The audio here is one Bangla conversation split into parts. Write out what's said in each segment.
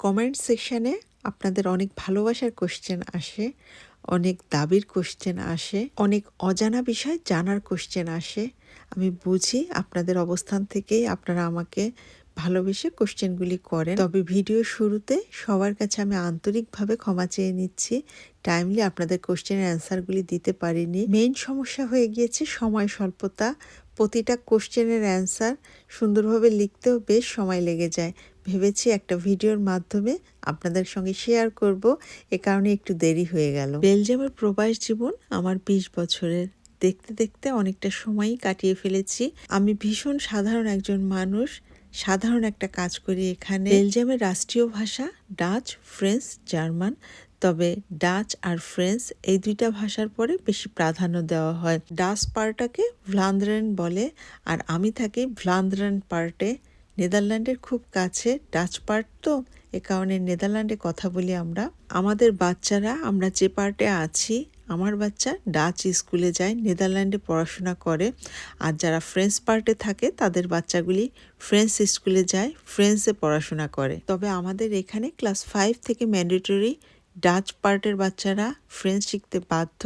কমেন্ট সেকশানে আপনাদের অনেক ভালোবাসার কোশ্চেন আসে, অনেক দাবির কোশ্চেন আসে, অনেক অজানা বিষয় জানার কোশ্চেন আসে। আমি বুঝি আপনাদের অবস্থান থেকেই আপনারা আমাকে ভালোবেসে কোশ্চেনগুলি করেন। তবে ভিডিও শুরুতে সবার কাছে আমি আন্তরিকভাবে ক্ষমা চেয়ে নিচ্ছি। টাইমলি আপনাদের কোশ্চেনের অ্যান্সারগুলি দিতে পারিনি। মেইন সমস্যা হয়ে গিয়েছে সময় স্বল্পতা। প্রতিটা কোশ্চেনের অ্যান্সার সুন্দরভাবে লিখতেও বেশ সময় লেগে যায়। ভেবেছি একটা ভিডিওর মাধ্যমে আপনাদের সঙ্গে শেয়ার করব। এ কারণে একটু দেরি হয়ে গেল। বেলজিয়ামের প্রবাস জীবন আমার বিশ বছরের। দেখতে দেখতে অনেকটা সময়ই কাটিয়ে ফেলেছি। আমি ভীষণ সাধারণ একজন মানুষ। সাধারণ একটা কাজ করি এখানে। বেলজিয়ামের রাষ্ট্রীয় ভাষা ডাচ, ফ্রেঞ্চ, জার্মান। তবে ডাচ আর ফ্রেঞ্চ এই দুইটা ভাষার পরে বেশি প্রাধান্য দেওয়া হয়। ডাচ পার্টটাকে ভ্লান্দ্রেন বলে আর আমি থাকি ভ্লান্দ্রেন পার্টে। নেদারল্যান্ডের খুব কাছে ডাচ পার্ট তো, এ কারণে নেদারল্যান্ডে কথা বলি আমরা। আমাদের বাচ্চারা, আমরা যে পার্টে আছি আমার বাচ্চা ডাচ স্কুলে যায়, নেদারল্যান্ডে পড়াশোনা করে। আর যারা ফ্রেঞ্চ পার্টে থাকে, তাদের বাচ্চাগুলি ফ্রেঞ্চ স্কুলে যায়, ফ্রেঞ্চে পড়াশোনা করে। তবে আমাদের এখানে ক্লাস ফাইভ থেকে ম্যান্ডেটরি ডাচ পার্টের বাচ্চারা ফ্রেঞ্চ শিখতে বাধ্য,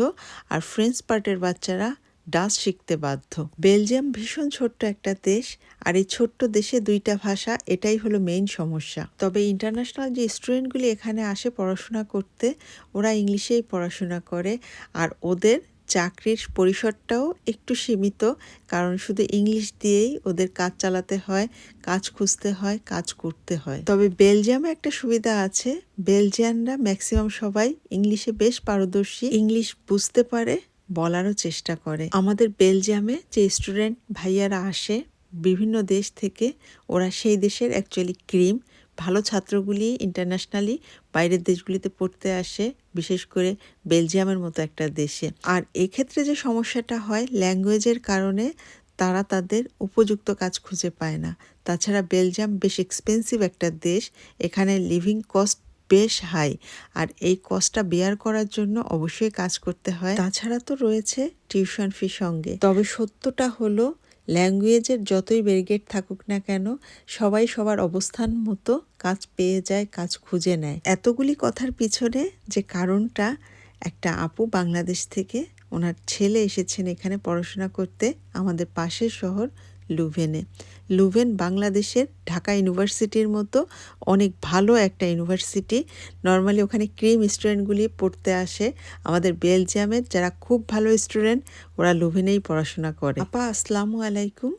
আর ফ্রেঞ্চ পার্টের বাচ্চারা ডাচ শিখতে বাধ্য। বেলজিয়াম ভীষণ ছোট্ট একটা দেশ, আর এই ছোট্ট দেশে দুইটা ভাষা, এটাই হলো মেইন সমস্যা। তবে ইন্টারন্যাশনাল যে স্টুডেন্টগুলি এখানে আসে পড়াশোনা করতে, ওরা ইংলিশেই পড়াশোনা করে, আর ওদের চাকরির পরিসরটাও একটু সীমিত, কারণ শুধু ইংলিশ দিয়েই ওদের কাজ চালাতে হয়, কাজ খুঁজতে হয়, কাজ করতে হয়। তবে বেলজিয়ামে একটা সুবিধা আছে, বেলজিয়ানরা ম্যাক্সিমাম সবাই ইংলিশে বেশ পারদর্শী। ইংলিশ বুঝতে পারে বলারও চেষ্টা করে। আমাদের বেলজিয়ামে যে স্টুডেন্ট ভাইয়ারা আসে, বিভিন্ন দেশ থেকে, ওরা সেই দেশের অ্যাকচুয়ালি ক্রিম। ভালো ছাত্রগুলি ইন্টারন্যাশনালি বাইরের দেশগুলিতে পড়তে আসে, বিশেষ করে বেলজিয়ামের মতো একটা দেশে। আর এক্ষেত্রে যে সমস্যাটা হয় ল্যাঙ্গুয়েজের কারণে তারা তাদের উপযুক্ত কাজ খুঁজে পায় না। তাছাড়া বেলজিয়াম বেশ এক্সপেন্সিভ একটা দেশ, এখানে লিভিং কস্ট বেশ হাই। আর এই কস্টটা বেয়ার করার জন্য অবশ্যই কাজ করতে হয়। তাছাড়া তো রয়েছে টিউশন ফি সঙ্গে। তবে সত্যটা হলো, ল্যাঙ্গুয়েজের যতই ব্যারিগেড থাকুক না কেন, সবাই সবার অবস্থান মতো কাজ পেয়ে যায়, কাজ খুঁজে নেয়। এতগুলি কথার পিছনে যে কারণটা, একটা আপু বাংলাদেশ থেকে, ওনার ছেলে এসেছেন এখানে পড়াশোনা করতে, আমাদের পাশের শহর লুভেনে। লুভেন বাংলাদেশের ঢাকা ইউনিভার্সিটির মতো অনেক ভালো একটা ইউনিভার্সিটি। নর্মালি ওখানে ক্রিম স্টুডেন্টগুলি পড়তে আসে। আমাদের বেলজিয়ামের যারা খুব ভালো স্টুডেন্ট, ওরা লুভেনেই পড়াশোনা করে। আপা, আসসালামু আলাইকুম।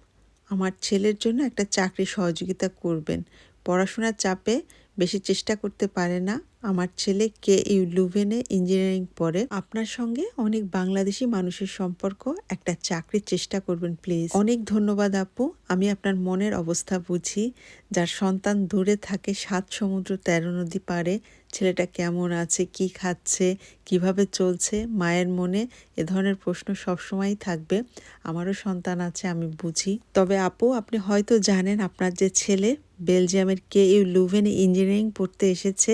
আমার ছেলের জন্য একটা চাকরি সহযোগিতা করবেন। পড়াশোনার চাপে বেশি চেষ্টা করতে পারে না। আমার ছেলে কে ইউ লুভেনে ইঞ্জিনিয়ারিং পড়ে, আপনার সঙ্গে অনেক বাংলাদেশি মানুষের সম্পর্ক একটা চাকরির চেষ্টা করবেন, প্লিজ। অনেক ধন্যবাদ আপু। আমি আপনার মনের অবস্থা বুঝি। যার সন্তান দূরে থাকে, সাত সমুদ্র তেরো নদী পারে ছেলেটা কেমন আছে, কি খাচ্ছে, কীভাবে চলছে, মায়ের মনে এ ধরনের প্রশ্ন সবসময়ই থাকবে। আমারও সন্তান আছে, আমি বুঝি। তবে আপু, আপনি হয়তো জানেন আপনার যে ছেলে বেলজিয়ামের কে ইউ লুভেনে ইঞ্জিনিয়ারিং পড়তে এসেছে।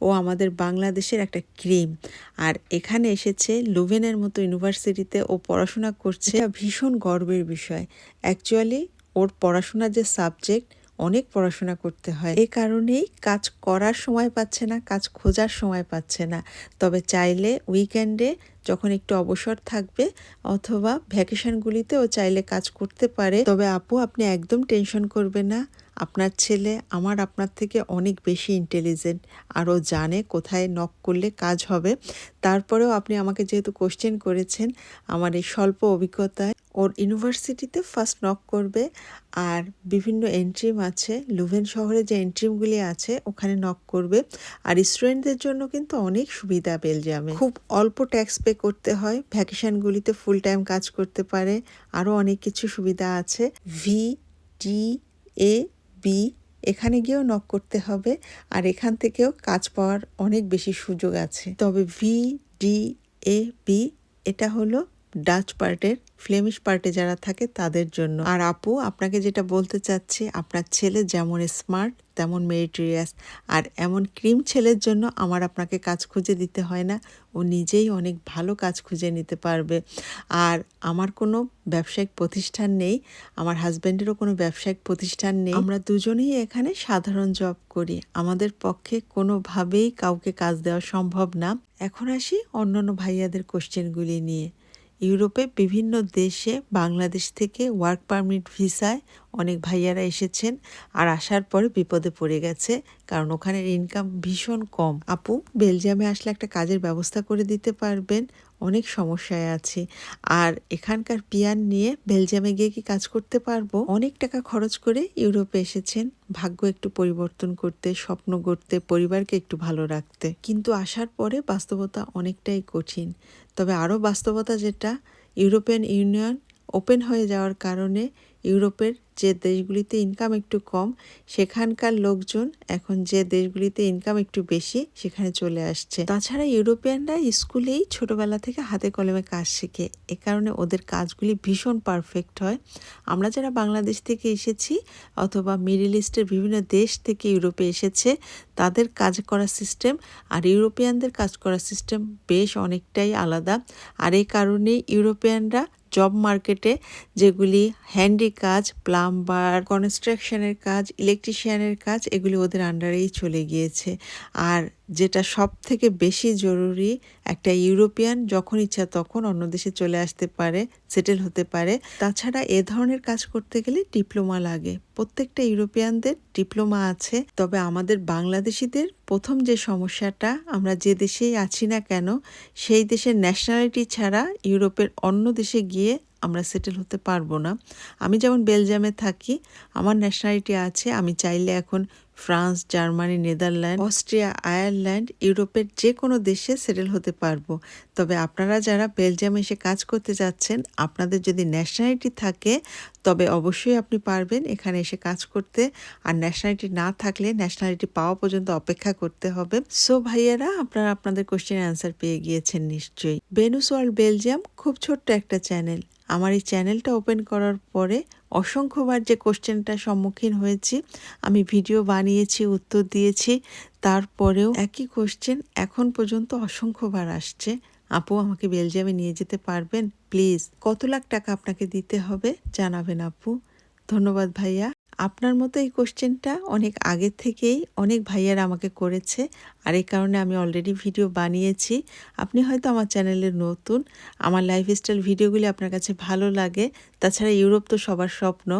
ও আমাদের বাংলাদেশের একটা ক্রিম। আর এখানে এসেছে লুভেনের মতো ইউনিভার্সিটিতে ও পড়াশোনা করছে। ভীষণ গর্বের বিষয়। অ্যাকচুয়ালি ওর পড়াশোনার যে সাবজেক্ট, অনেক পড়াশোনা করতে হয়। এ কারণেই কাজ করার সময় পাচ্ছে না, কাজ খোঁজার সময় পাচ্ছে না। তবে চাইলে উইকেন্ডে যখন একটু অবসর থাকবে, অথবা ভ্যাকেশনগুলিতে ও চাইলে কাজ করতে পারে। তবে আপু, আপনি একদম টেনশন করবে না। আপনার ছেলে আমার আপনার থেকে অনেক বেশি ইন্টেলিজেন্ট আরও জানে কোথায় নক করলে কাজ হবে। তারপরেও আপনি আমাকে যেহেতু কোশ্চেন করেছেন, আমার এই স্বল্প অভিজ্ঞতায় ওর ইউনিভার্সিটিতে ফার্স্ট নক করবে আর বিভিন্ন এন্ট্রিম আছে লুভেন শহরে যে এন্ট্রিমগুলি আছে ওখানে নক করবে। আর স্টুডেন্টদের জন্য কিন্তু অনেক সুবিধা বেলজিয়ামে খুব অল্প ট্যাক্স পে করতে হয় ভ্যাকেশনগুলিতে ফুল টাইম কাজ করতে পারে, আরও অনেক কিছু সুবিধা আছে। ভি টি এ বি এখানে গিয়েও নক করতে হবে আর এখান থেকেও কাজ পাওয়ার অনেক বেশি সুযোগ আছে। তবে ভি ডি এ বি এটা হলো ডাচ পার্টের, ফ্লেমিশ পার্টে যারা থাকে তাদের জন্য। আর আপু, আপনাকে যেটা বলতে চাচ্ছি, আপনার ছেলে যেমন স্মার্ট তেমন মেরিটোরিয়াস আর এমন ক্রিম ছেলের জন্য আমার আপনাকে কাজ খুঁজে দিতে হয় না। ও নিজেই অনেক ভালো কাজ খুঁজে নিতে পারবে। আর আমার কোনো ব্যবসায়িক প্রতিষ্ঠান নেই, আমার হাজব্যান্ডেরও কোনো ব্যবসায়িক প্রতিষ্ঠান নেই। আমরা দুজনেই এখানে সাধারণ জব করি। আমাদের পক্ষে কোনোভাবেই কাউকে কাজ দেওয়া সম্ভব না। এখন আসি অন্যান্য ভাইয়াদের কোশ্চেনগুলি নিয়ে। ইউরোপে বিভিন্ন দেশে বাংলাদেশ থেকে ওয়ার্ক পারমিট ভিসায় অনেক ভাইয়ারা এসেছেন আর আসার পরে বিপদে পড়ে গেছে, কারণ ওখানের ইনকাম ভীষণ কম। আপু, বেলজিয়ামে আসলে একটা কাজের ব্যবস্থা করে দিতে পারবেন অনেক সমস্যায় আছি। আর এখানকার পিয়ান নিয়ে বেলজিয়ামে গিয়ে কি কাজ করতে পারব? অনেক টাকা খরচ করে ইউরোপে এসেছেন। ভাগ্য একটু পরিবর্তন করতে, স্বপ্ন গড়তে, পরিবারকে একটু ভালো রাখতে। কিন্তু আসার পরে বাস্তবতা অনেকটাই কঠিন। তবে আরও বাস্তবতা যেটা, ইউরোপিয়ান ইউনিয়ন ওপেন হয়ে যাওয়ার কারণে ইউরোপের যে দেশগুলিতে ইনকাম একটু কম, সেখানকার লোকজন এখন যে দেশগুলিতে ইনকাম একটু বেশি, সেখানে চলে আসছে। তাছাড়া ইউরোপিয়ানরা স্কুলেই ছোটবেলা থেকে হাতে কলমে কাজ শেখে। এ কারণে ওদের কাজগুলি ভীষণ পারফেক্ট হয়। আমরা যারা বাংলাদেশ থেকে এসেছি অথবা মিডিল ইস্টের বিভিন্ন দেশ থেকে ইউরোপে এসেছে, তাদের কাজ করার সিস্টেম আর ইউরোপিয়ানদের কাজ করার সিস্টেম বেশ অনেকটাই আলাদা। আর এই কারণেই ইউরোপিয়ানরা জব মার্কেটে যেগুলি হ্যান্ডি কাজ প্লাম্বার কনস্ট্রাকশনের কাজ ইলেকট্রিশিয়ানের কাজ, এগুলি ওদের আন্ডারেই চলে গিয়েছে। আর যেটা সব থেকে বেশি জরুরি একটা ইউরোপিয়ান যখন ইচ্ছা তখন অন্য দেশে চলে আসতে পারে, সেটেল হতে পারে। তাছাড়া এ ধরনের কাজ করতে গেলে ডিপ্লোমা লাগে। প্রত্যেকটা ইউরোপিয়ানদের ডিপ্লোমা আছে, তবে আমাদের বাংলাদেশিদের প্রথম যে সমস্যাটা, আমরা যে দেশেই আছি না কেন, সেই দেশের ন্যাশনালিটি ছাড়া ইউরোপের অন্য দেশে গিয়ে আমরা সেটেল হতে পারব না। আমি যেমন বেলজিয়ামে থাকি, আমার ন্যাশনালিটি আছে, আমি চাইলে এখন France, Germany, Netherland, Austria, Ireland, ইউরোপের যে কোনো দেশে সেটেল হতে পারব। তবে আপনারা যারা বেলজিয়ামে এসে কাজ করতে যাচ্ছেন, আপনাদের যদি ন্যাশনালিটি থাকে, তবে অবশ্যই আপনি পারবেন এখানে এসে কাজ করতে। আর ন্যাশনালিটি না থাকলে ন্যাশনালিটি পাওয়া পর্যন্ত অপেক্ষা করতে হবে। সো ভাইয়ারা, আপনারা আপনাদের কোশ্চেনের অ্যান্সার পেয়ে গিয়েছেন নিশ্চয়ই। বেনুস ওয়ার্ল্ড বেলজিয়াম খুব ছোট্ট একটা চ্যানেল আমার এই চ্যানেলটা ওপেন করার পরে অসংখ্যবার যে কোশ্চেনটা সম্মুখীন হয়েছি, আমি ভিডিও বানিয়েছি, উত্তর দিয়েছি, তারপরেও একই কোশ্চেন এখন পর্যন্ত অসংখ্যবার আসছে। আপু, আমাকে বেলজিয়ামে নিয়ে যেতে পারবেন? প্লিজ। কত লাখ টাকা আপনাকে দিতে হবে? জানাবেন আপু। ধন্যবাদ ভাইয়া। আপনার মতো এই কোশ্চেনটা অনেক আগের থেকেই অনেক ভাইয়ারা আমাকে করেছে আর এই কারণে আমি অলরেডি ভিডিও বানিয়েছি। আপনি হয়তো আমার চ্যানেলে নতুন, আমার লাইফস্টাইল ভিডিওগুলি আপনার কাছে ভালো লাগে। তাছাড়া ইউরোপ তো সবার স্বপ্ন,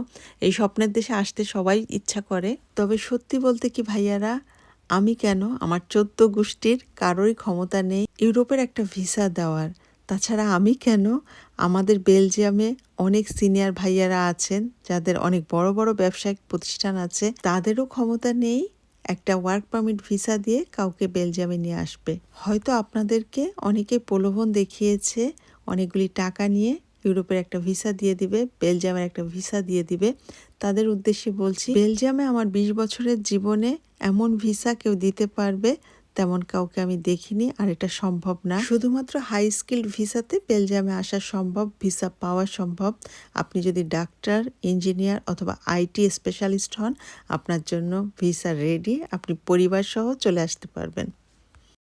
এই স্বপ্নের দেশে আসতে সবাই ইচ্ছা করে। তবে সত্যি বলতে কি ভাইয়ারা, আমি কেন? আমার চোদ্দ গোষ্ঠীর কারোরই ক্ষমতা নেই। ইউরোপের একটা ভিসা দেওয়ার। তাছাড়া আমি কেন? আমাদের বেলজিয়ামে অনেক সিনিয়র ভাইয়ারা আছেন, যাদের অনেক বড় বড় ব্যবসায়িক প্রতিষ্ঠান আছে, তাদেরও ক্ষমতা নেই একটা ওয়ার্ক পারমিট ভিসা দিয়ে কাউকে বেলজিয়ামে নিয়ে আসবে। হয়তো আপনাদেরকে অনেকে প্রলোভন দেখিয়েছে, অনেকগুলি টাকা নিয়ে ইউরোপের একটা ভিসা দিয়ে দিবে, বেলজিয়ামের একটা ভিসা দিয়ে দিবে। তাদের উদ্দেশ্যে বলছি, বেলজিয়ামে আমার বিশ বছরের জীবনে এমন ভিসা কেউ দিতে পারবে তেমন কাউকে আমি দেখিনি, আর এটা সম্ভব না। শুধুমাত্র হাই স্কিল ভিসাতে বেলজিয়ামে আসা সম্ভব, ভিসা পাওয়া সম্ভব। আপনি যদি ডাক্তার, ইঞ্জিনিয়ার অথবা আইটি স্পেশালিস্ট হন, আপনার জন্য ভিসা রেডি আপনি পরিবার সহ চলে আসতে পারবেন।